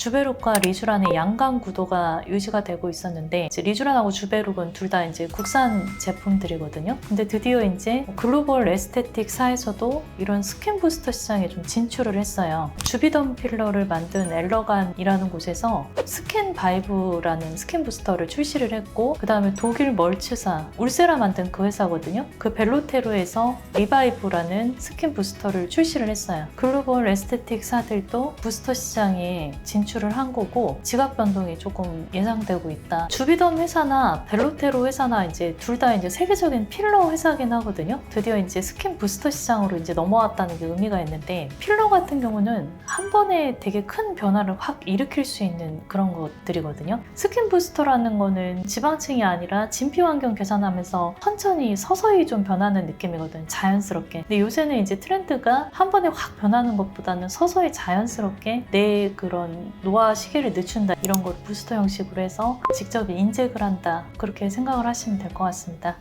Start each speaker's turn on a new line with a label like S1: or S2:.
S1: 주베룩과 리쥬란의 양강 구도가 유지가 되고 있었는데 리쥬란하고 주베룩은 둘 다 이제 국산 제품들이거든요. 근데 드디어 이제 글로벌 에스테틱사에서도 이런 스킨 부스터 시장에 좀 진출을 했어요. 주비덤 필러를 만든 엘러간이라는 곳에서 스킨 바이브라는 스킨 부스터를 출시를 했고 그 다음에 독일 멀츠사 울세라 만든 그 회사거든요. 그 벨로테로에서 리바이브라는 스킨 부스터를 출시를 했어요. 글로벌 에스테틱사들도 부스터 시장에 진출 을 한 거고 지각 변동이 조금 예상되고 있다. 주비덤 회사나 벨로테로 회사나 이제 둘 다 이제 세계적인 필러 회사긴 하거든요. 드디어 이제 스킨 부스터 시장으로 이제 넘어왔다는 게 의미가 있는데 필러 같은 경우는 한 번에 되게 큰 변화를 확 일으킬 수 있는 그런 것들이거든요. 스킨 부스터라는 거는 지방층이 아니라 진피 환경 계산하면서 천천히 서서히 좀 변하는 느낌이거든요. 자연스럽게. 근데 요새는 이제 트렌드가 한 번에 확 변하는 것보다는 서서히 자연스럽게 내 그런 노화 시기를 늦춘다 이런 걸 부스터 형식으로 해서 직접 인젝을 한다 그렇게 생각을 하시면 될 것 같습니다.